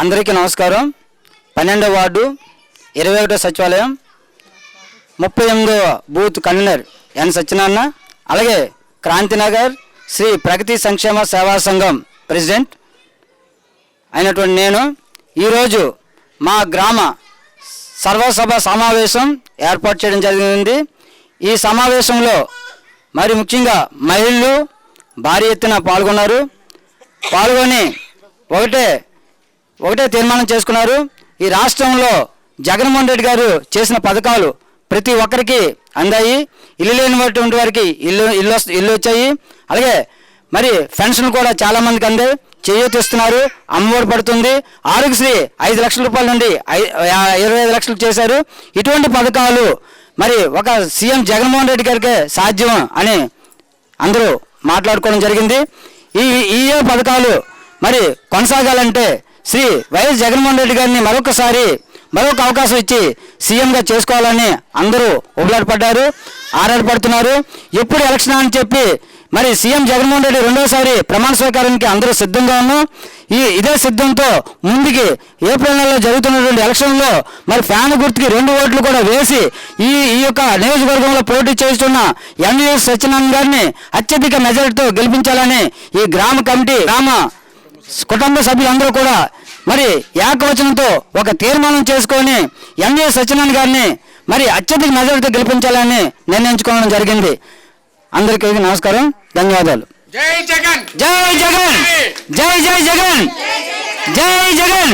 అందరికీ నమస్కారం. పన్నెండో వార్డు ఇరవై ఒకటో సచివాలయం ముప్పై ఎనిమిదవ బూత్ కన్వీనర్ ఎన్ సత్యనారాయణ అలాగే క్రాంతినగర్ శ్రీ ప్రగతి సంక్షేమ సేవా సంఘం ప్రెసిడెంట్ అయినటువంటి నేను. ఈరోజు మా గ్రామ సర్వసభ సమావేశం ఏర్పాటు చేయడం జరిగింది. ఈ సమావేశంలో మరి ముఖ్యంగా మహిళలు భారీ ఎత్తున పాల్గొన్నారు. పాల్గొని ఒకటే ఒకటే తీర్మానం చేసుకున్నారు. ఈ రాష్ట్రంలో జగన్మోహన్ రెడ్డి గారు చేసిన పథకాలు ప్రతి ఒక్కరికి అందాయి. ఇల్లు లేనిటువంటి వారికి ఇల్లు ఇల్లు ఇల్లు వచ్చాయి. అలాగే మరి పెన్షన్ కూడా చాలా మందికి అందాయి. అమ్మఒడి పడుతుంది. ఆరోగ్యశ్రీ ఐదు లక్షల రూపాయల నుండి ఐ- ఇరవై ఐదు లక్షలు చేశారు. ఇటువంటి పథకాలు మరి ఒక సీఎం జగన్మోహన్ రెడ్డి గారికే సాధ్యం అని అందరూ మాట్లాడుకోవడం జరిగింది. ఈ ఈ పథకాలు మరి కొనసాగాలంటే శ్రీ వైఎస్ జగన్మోహన్ రెడ్డి గారిని మరొకసారి మరొక అవకాశం ఇచ్చి సీఎంగా చేసుకోవాలని అందరూ ఉబలాటపడ్డారు ఆరాటపడుతున్నారు. ఎప్పుడు ఎలక్షన్ అని చెప్పి మరి సీఎం జగన్మోహన్ రెడ్డి రెండోసారి ప్రమాణ స్వీకారానికి అందరూ సిద్ధంగా ఉన్నాం. ఈ ఇదే సిద్ధంతో ముందుకి ఏప్రిల్ నెలలో జరుగుతున్నటువంటి ఎలక్షన్లో మరి ఫ్యాన్ గుర్తుకి రెండు ఓట్లు కూడా వేసి ఈ ఈ యొక్క నియోజకవర్గంలో పోటీ చేస్తున్న ఎన్ఎస్ సత్యనారాయణ గారిని అత్యధిక మెజారిటీతో గెలిపించాలని ఈ గ్రామ కమిటీ గ్రామ కుటుంబ సభ్యులందరూ కూడా మరి ఏకవచనంతో ఒక తీర్మానం చేసుకొని ఎన్ఏ సత్యనారాయణ గారిని మరి అత్యధిక మెజారిటీతో గెలిపించాలని నిర్ణయించుకోవడం జరిగింది. అందరికీ నమస్కారం ధన్యవాదాలు. జై జగన్! జై జగన్! జై జై జగన్! జై జగన్!